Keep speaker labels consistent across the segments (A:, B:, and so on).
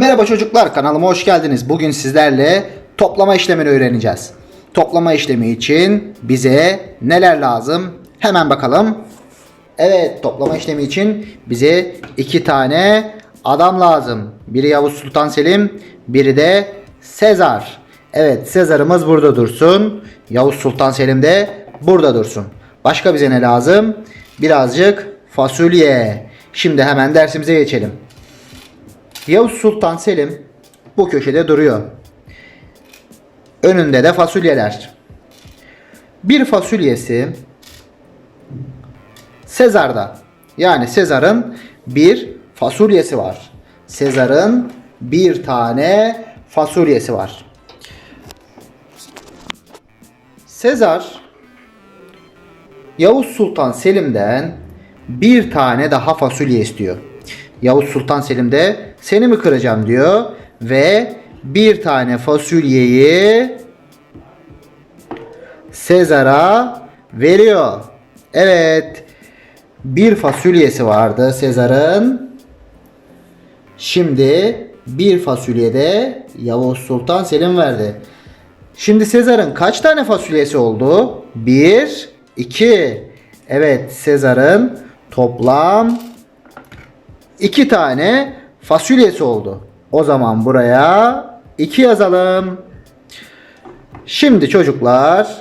A: Merhaba çocuklar kanalıma hoş geldiniz. Bugün sizlerle toplama işlemini öğreneceğiz. Toplama işlemi için bize neler lazım? Hemen bakalım. Evet toplama işlemi için bize iki tane adam lazım. Biri Yavuz Sultan Selim, biri de Sezar. Evet Sezar'ımız burada dursun. Yavuz Sultan Selim de burada dursun. Başka bize ne lazım? Birazcık fasulye. Şimdi hemen dersimize geçelim. Yavuz Sultan Selim bu köşede duruyor. Önünde de fasulyeler. Bir fasulyesi Sezar'da. Yani Sezar'ın bir fasulyesi var. Sezar'ın bir tane fasulyesi var. Sezar Yavuz Sultan Selim'den bir tane daha fasulye istiyor. Yavuz Sultan Selim de seni mi kıracağım diyor ve bir tane fasulyeyi Sezar'a veriyor. Evet. Bir fasulyesi vardı Sezar'ın. Şimdi bir fasulye de Yavuz Sultan Selim verdi. Şimdi Sezar'ın kaç tane fasulyesi oldu? 1, 2. Evet Sezar'ın toplam 2 tane fasulyesi oldu. O zaman buraya 2 yazalım. Şimdi çocuklar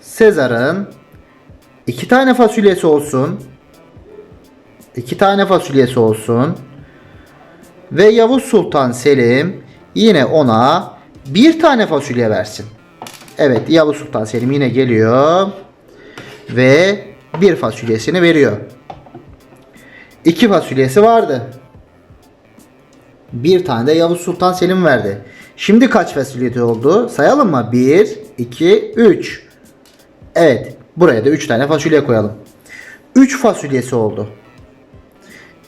A: Sezar'ın 2 tane fasulyesi olsun. 2 tane fasulyesi olsun. Ve Yavuz Sultan Selim yine ona bir tane fasulye versin. Evet Yavuz Sultan Selim yine geliyor. Ve bir fasulyesini veriyor. İki fasulyesi vardı. Bir tane de Yavuz Sultan Selim verdi. Şimdi kaç fasulyesi oldu? Sayalım mı? 1, 2, 3. Evet. Buraya da 3 tane fasulye koyalım. 3 fasulyesi oldu.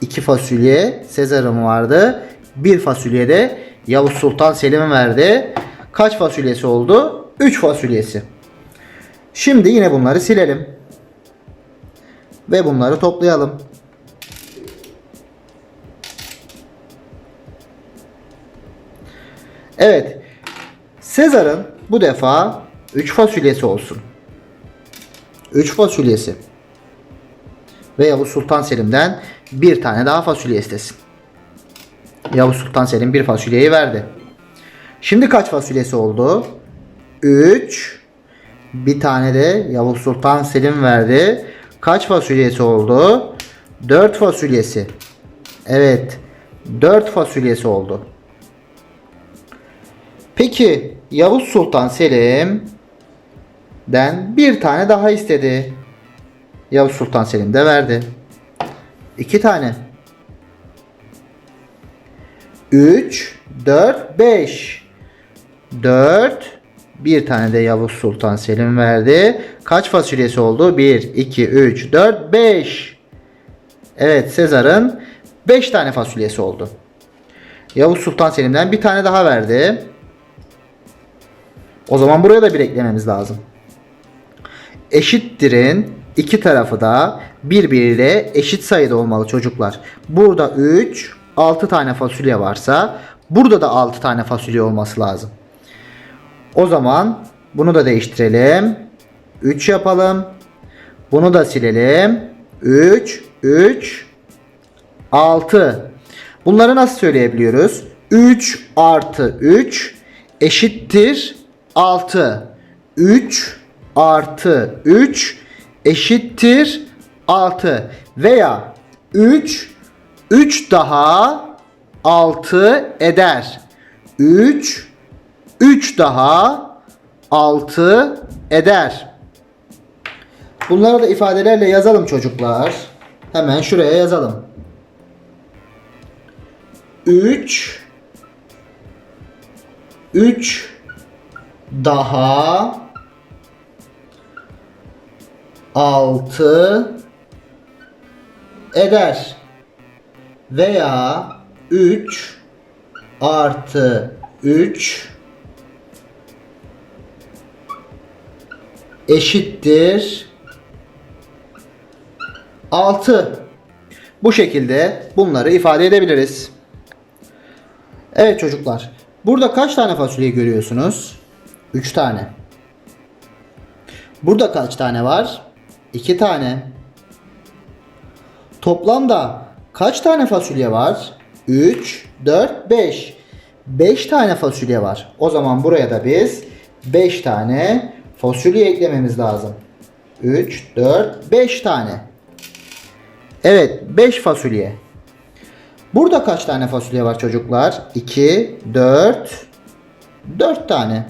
A: 2 fasulye Sezar'ın vardı. 1 fasulye de Yavuz Sultan Selim verdi. Kaç fasulyesi oldu? 3 fasulyesi. Şimdi yine bunları silelim. Ve bunları toplayalım. Evet. Sezar'ın bu defa 3 fasulyesi olsun. 3 fasulyesi. Ve Yavuz Sultan Selim'den bir tane daha fasulye istesin. Yavuz Sultan Selim bir fasulyeyi verdi. Şimdi kaç fasulyesi oldu? 3. Bir tane de Yavuz Sultan Selim verdi. Kaç fasulyesi oldu? 4 fasulyesi. Evet. 4 fasulyesi oldu. Peki Yavuz Sultan Selim'den bir tane daha istedi. Yavuz Sultan Selim de verdi. İki tane. 3, 4, 5. 4. Bir tane de Yavuz Sultan Selim verdi. Kaç fasulyesi oldu? 1, 2, 3, 4, 5. Evet Sezar'ın 5 tane fasulyesi oldu. Yavuz Sultan Selim'den bir tane daha verdi. O zaman buraya da bir eklememiz lazım. Eşittirin iki tarafı da birbiriyle eşit sayıda olmalı çocuklar. Burada 3, 6 tane fasulye varsa burada da 6 tane fasulye olması lazım. O zaman bunu da değiştirelim. 3 yapalım. Bunu da silelim. 3, 3, 6. Bunları nasıl söyleyebiliyoruz? 3 artı 3 eşittir 6. 3 artı 3 eşittir 6. Veya 3 3 daha 6 eder. 3 3 daha 6 eder. Bunları da ifadelerle yazalım çocuklar. Hemen şuraya yazalım. 3 3 daha 6 eder. Veya 3 artı 3 eşittir 6. Bu şekilde bunları ifade edebiliriz. Evet çocuklar. Burada kaç tane fasulye görüyorsunuz? 3 tane. Burada kaç tane var? 2 tane. Toplamda kaç tane fasulye var? 3, 4, 5. 5 tane fasulye var. O zaman buraya da biz 5 tane fasulye eklememiz lazım. 3, 4, 5 tane. Evet 5 fasulye. Burada kaç tane fasulye var çocuklar? 2, 4, 4 tane.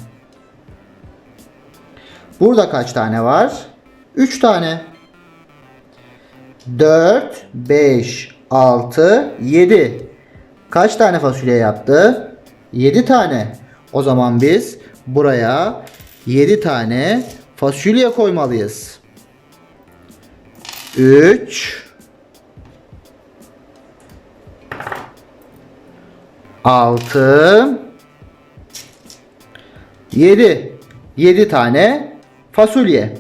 A: Burada kaç tane var? 3 tane. 4, 5, 6, 7. Kaç tane fasulye yaptı? 7 tane. O zaman biz buraya 7 tane fasulye koymalıyız. 3 6 7 7 tane fasulye.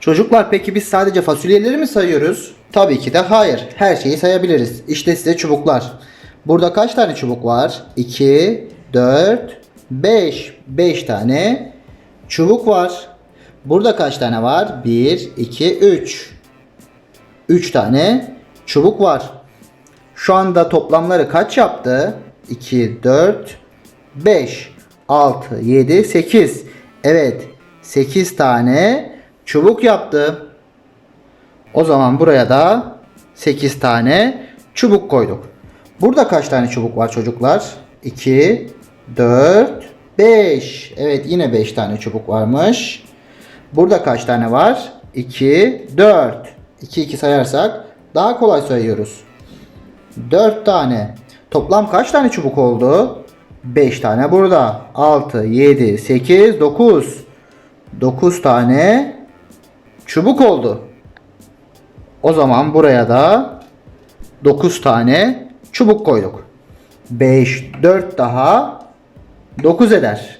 A: Çocuklar peki biz sadece fasulyeleri mi sayıyoruz? Tabii ki de hayır. Her şeyi sayabiliriz. İşte size çubuklar. Burada kaç tane çubuk var? 2, 4, 5. 5 tane çubuk var. Burada kaç tane var? 1, 2, 3. 3 tane çubuk var. Şu anda toplamları kaç yaptı? 2, 4, 5, 6, 7, 8. Evet 8 tane çubuk yaptı. O zaman buraya da 8 tane çubuk koyduk. Burada kaç tane çubuk var çocuklar? 2, 4, 5. Evet yine 5 tane çubuk varmış. Burada kaç tane var? 2, 4. 2, 2 sayarsak daha kolay sayıyoruz. 4 tane. Toplam kaç tane çubuk oldu? 5 tane burada. 6, 7, 8, 9. 9 tane çubuk oldu. O zaman buraya da 9 tane çubuk koyduk. 5, 4 daha 9 eder.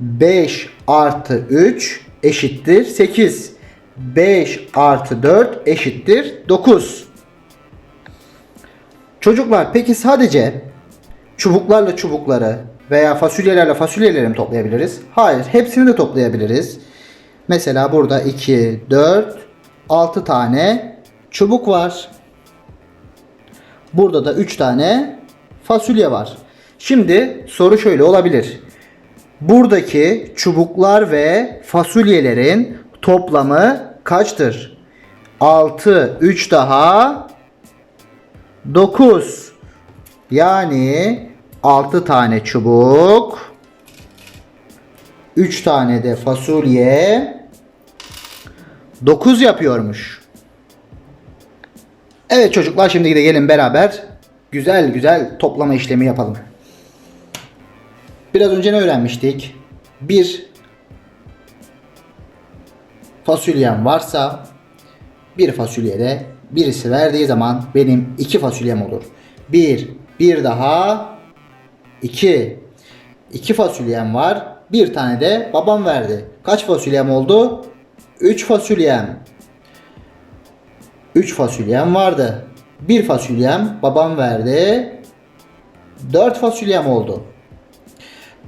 A: 5 artı 3 eşittir 8. 5 artı 4 eşittir 9. Çocuklar peki sadece çubuklarla çubukları veya fasulyelerle fasulyeleri mi toplayabiliriz? Hayır, hepsini de toplayabiliriz. Mesela burada 2, 4, 6 tane çubuk var. Burada da 3 tane fasulye var. Şimdi soru şöyle olabilir. Buradaki çubuklar ve fasulyelerin toplamı kaçtır? 6, 3 daha 9. Yani 6 tane çubuk, 3 tane de fasulye 9 yapıyormuş. Evet çocuklar şimdi de gelin beraber güzel güzel toplama işlemi yapalım. Biraz önce ne öğrenmiştik? Bir fasulyem varsa bir fasulyede birisi verdiği zaman benim iki fasulyem olur. Bir, bir daha iki. İki fasulyem var. Bir tane de babam verdi. Kaç fasulyem oldu? Üç fasulyem. Üç fasulyem vardı. Bir fasulyem babam verdi. Dört fasulyem oldu.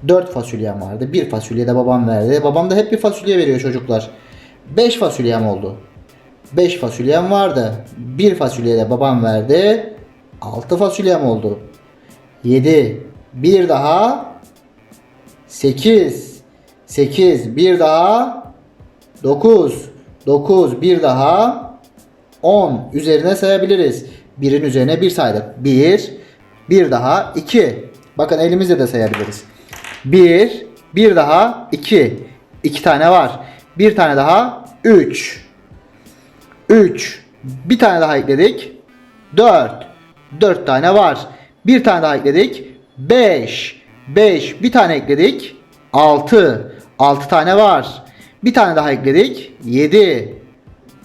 A: Dört fasulyem vardı. Bir fasulye de babam verdi. Babam da hep bir fasulye veriyor çocuklar. Beş fasulyem oldu. 5 fasulyem vardı. Bir fasulye de babam verdi. 6 fasulyem oldu. 7. Bir daha 8. 8. Bir daha 9. 9. Bir daha 10. Üzerine sayabiliriz. Birin üzerine bir saydık. 1. Bir daha 2. Bakın elimizle de sayabiliriz. 1. Bir daha 2. 2 tane var. Bir tane daha 3. 3. Bir tane daha ekledik. 4. 4 tane var. Bir tane daha ekledik. 5. 5. Bir tane ekledik. 6. 6 tane var. Bir tane daha ekledik. 7.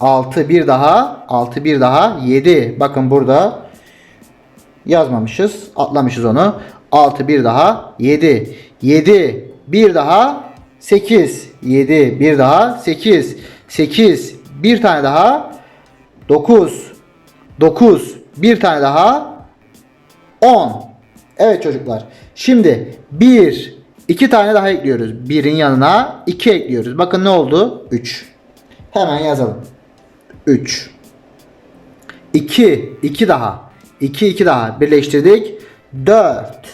A: 6 bir daha. 6 bir daha. 7. Bakın burada yazmamışız. Atlamışız onu. 6 bir daha. 7. 7. Bir daha. 8. 7. Bir daha. 8. 8. Bir tane daha. 9. 9. Bir tane daha. 10. Evet çocuklar. Şimdi 1, 2 tane daha ekliyoruz. 1'in yanına 2 ekliyoruz. Bakın ne oldu? 3. Hemen yazalım. 3. 2, 2 daha. 2, 2 daha. Birleştirdik. 4.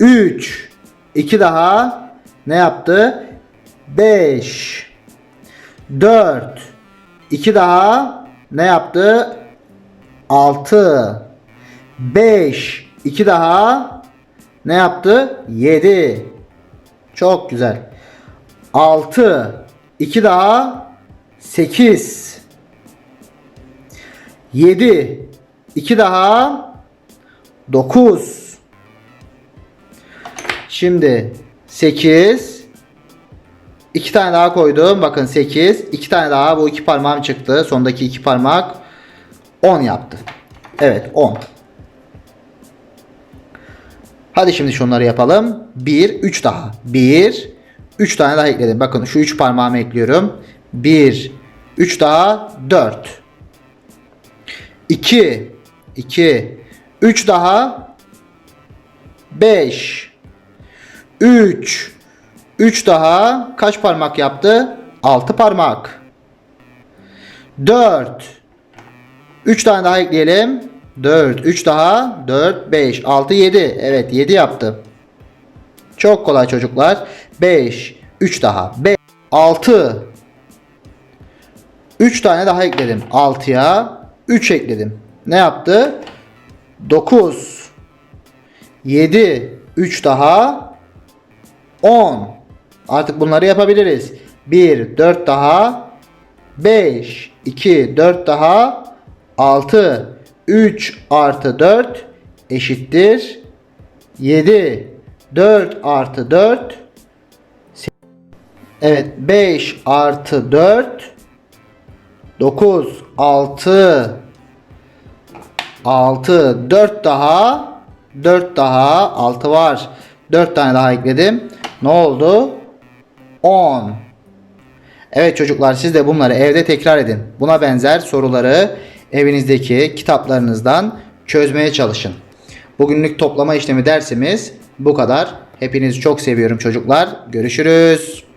A: 3. 2 daha. Ne yaptı? 5. 4. 2 daha. Ne yaptı? 6. 5. 2 daha. Ne yaptı? 7. Çok güzel. 6. 2 daha. 8. 7. 2 daha. 9. Şimdi 8. 2 tane daha koydum. Bakın 8. 2 tane daha. Bu iki parmağım çıktı. Sondaki iki parmak 10 yaptı. Evet 10. Hadi şimdi şunları yapalım. 1, 3 daha. 1, 3 tane daha ekledim. Bakın şu 3 parmağımı ekliyorum. 1, 3 daha 4. 2, 2, 3 daha 5, 3, 3 daha kaç parmak yaptı? 6 parmak. 4, 3 tane daha ekleyelim. 4, 3 daha 4, 5, 6, 7. Evet 7 yaptı. Çok kolay çocuklar. 5, 3 daha. 5, 6. 3 tane daha ekledim. 6'ya 3 ekledim. Ne yaptı? 9, 7, 3 daha 10. Artık bunları yapabiliriz. 1, 4 daha 5, 2, 4 daha 6, 3 artı 4 eşittir 7. 4 artı 4 Evet 5 artı 4 9 6 6 4 daha 4 daha 6 var. 4 tane daha ekledim. Ne oldu? 10. Evet çocuklar siz de bunları evde tekrar edin. Buna benzer soruları evinizdeki kitaplarınızdan çözmeye çalışın. Bugünlük toplama işlemi dersimiz bu kadar. Hepinizi çok seviyorum çocuklar. Görüşürüz.